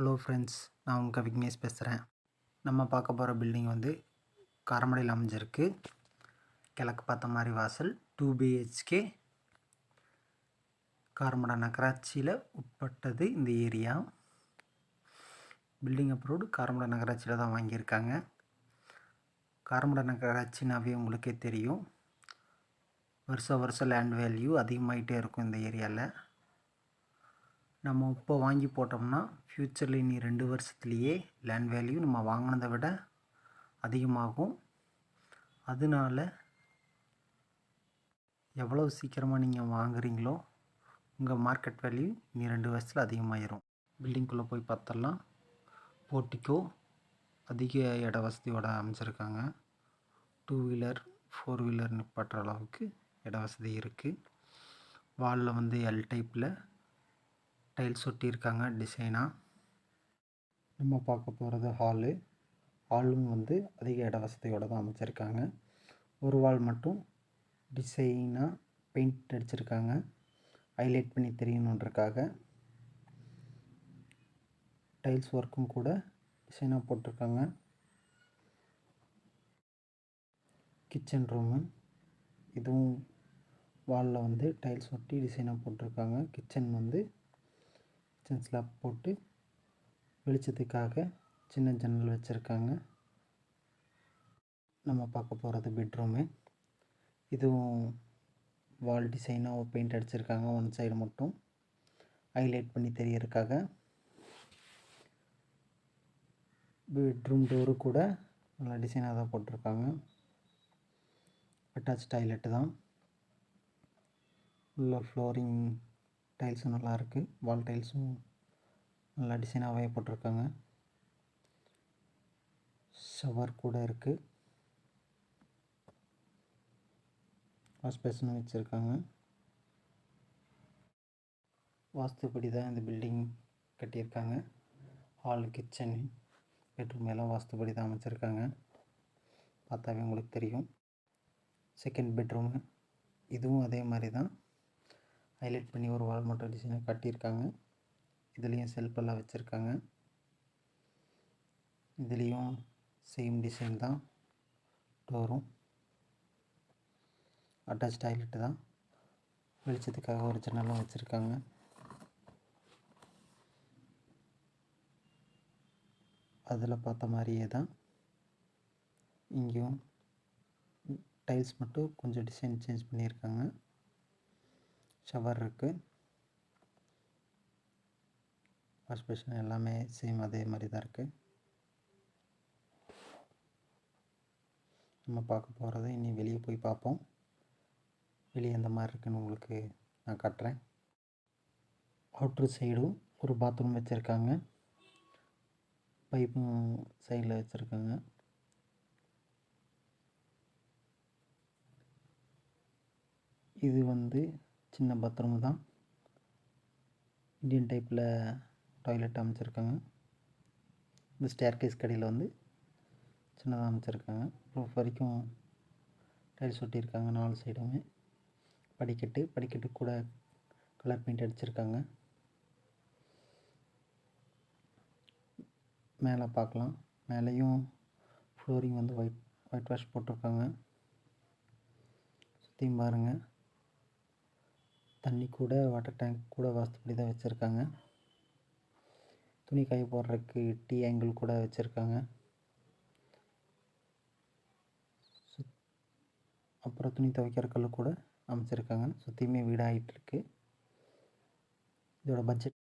Hello friends நான் உங்கள் விக்னேஷ் பேசுகிறேன் நம்ம பார்க்க போகிற பில்டிங் வந்து காரமடையில் அமைஞ்சிருக்கு. கிழக்கு பார்த்த மாதிரி வாசல் டூ பிஹெச்கே காரமடை நகராட்சியில் உட்பட்டது இந்த ஏரியா பில்டிங் அப்ரூவ்டு காரமடை நகராட்சியில் தான் வாங்கியிருக்காங்க. காரமடை நகராட்சினாவே உங்களுக்கே தெரியும். வருஷம் வருஷம் லேண்ட் வேல்யூ அதிகமாகிட்டே இருக்கும் இந்த ஏரியாவில் நம்ம இப்போ வாங்கி போட்டோம்னா ஃப்யூச்சரில் இனி ரெண்டு வருஷத்துலேயே லேண்ட் வேல்யூ நம்ம வாங்கினதை விட அதிகமாகும். அதனால எவ்வளோ சீக்கிரமாக நீங்கள் வாங்குறீங்களோ உங்கள் மார்க்கெட் வேல்யூ இனி ரெண்டு வருஷத்தில் அதிகமாயிரும். பில்டிங்குள்ளே போய் பார்த்தலாம் போர்ட்டிக்கோ அதிக இட வசதியோடு அமைச்சிருக்காங்க டூ வீலர் ஃபோர் வீலர் நிப்பாட்டுற அளவுக்கு இட வசதி இருக்குது வாலில் வந்து எல் டைப்பில் டைல்ஸ் ஒட்டியிருக்காங்க டிசைனாக நம்ம பார்க்க போகிறது ஹாலு ஹாலும் வந்து அதிக இட வசதியோடு தான் அமைச்சிருக்காங்க. ஒரு வால் மட்டும் டிசைனாக பெயிண்ட் அடிச்சிருக்காங்க. ஹைலைட் பண்ணி தெரியணுன்றக்காக டைல்ஸ் ஒர்க்கும் கூட டிசைனாக போட்டிருக்காங்க. கிச்சன் ரூமு இதுவும் வாலில் வந்து டைல்ஸ் ஒட்டி டிசைனாக போட்டிருக்காங்க. கிச்சன் வந்து கிச்சன் ஸ்லாப் போட்டு வெளிச்சத்துக்காக சின்ன ஜன்னல் வச்சுருக்காங்க. நம்ம பார்க்க போகிறது பெட்ரூமு இதுவும் வால் டிசைனாக பெயிண்ட் அடிச்சிருக்காங்க ஒன் சைடு மட்டும். ஹைலைட் பண்ணி தெரியறதுக்காக. பெட்ரூம் டோரு கூட நல்லா டிசைனாக தான் போட்டிருக்காங்க. அட்டாச் டாய்லெட்டு தான். உள்ள ஃப்ளோரிங் டைல்ஸும் நல்லாயிருக்கு. வால் டைல்ஸும் நல்லா டிசைனாகவே போட்டிருக்காங்க. ஷவர் கூட இருக்குது வாஷ் பேஷனும் வச்சுருக்காங்க. வாஸ்துப்படி தான் இந்த பில்டிங் கட்டியிருக்காங்க. ஹால் கிச்சன் பெட்ரூம் எல்லாம் வாஸ்துப்படி தான் அமைச்சிருக்காங்க. பார்த்தாவே உங்களுக்கு தெரியும். Second bedroom. இதுவும் அதே மாதிரி தான். ஹைலைட் பண்ணி ஒரு வால் மட்டும் டிசைனை கட்டியிருக்காங்க. இதுலேயும் செல்ஃபெல்லாம் வச்சுருக்காங்க. இதுலேயும் சேம் டிசைன் தான். டோரும் அட்டாச் டாய்லெட்டு தான். வெளிச்சத்துக்காக ஒரு ஜன்னலும் வச்சுருக்காங்க. அதில் பார்த்த மாதிரியே தான். இங்கேயும் டைல்ஸ் மட்டும் கொஞ்சம் டிசைன் சேஞ்ச் பண்ணியிருக்காங்க. ஷவர் இருக்குது வாஷ் பேஷன் எல்லாமே சேம் அதே மாதிரி தான் இருக்குது நம்ம பார்க்க போகிறத இனி வெளியே போய் பார்ப்போம். வெளியே எந்த மாதிரி இருக்குன்னு உங்களுக்கு நான் காட்டுறேன். அவுட்ரு சைடும் ஒரு பாத்ரூம் வச்சுருக்காங்க. பைப்பும் சைடில் வச்சுருக்காங்க. இது வந்து சின்ன பாத்ரூமு தான். இந்தியன் டைப்பில் டாய்லெட் அமைச்சிருக்காங்க. இந்த ஸ்டேர்கேஸ் கடையில் வந்து சின்னதாக அமைச்சிருக்காங்க. ரூஃப் வரைக்கும் டைல்ஸ் ஒட்டியிருக்காங்க நாலு சைடுமே படிக்கட்டு படிக்கட்டு கூட கலர் பெயிண்ட் அடிச்சிருக்காங்க. மேலே பார்க்கலாம் மேலேயும் ஃப்ளோரிங் வந்து ஒயிட் ஒயிட் வாஷ் போட்டிருக்காங்க. சுற்றியும் பாருங்கள் தண்ணி கூட வாட்டர் டேங்க் கூட வாஸ்துப்படி தான் வச்சுருக்காங்க. துணி காய போடுறதுக்கு டீ ஆங்கிள் கூட வச்சுருக்காங்க. அப்புறம் துணி துவைக்கிற கல் கூட அமைச்சிருக்காங்க. சுற்றியுமே வீடாகிட்டுருக்கு இதோட பட்ஜெட்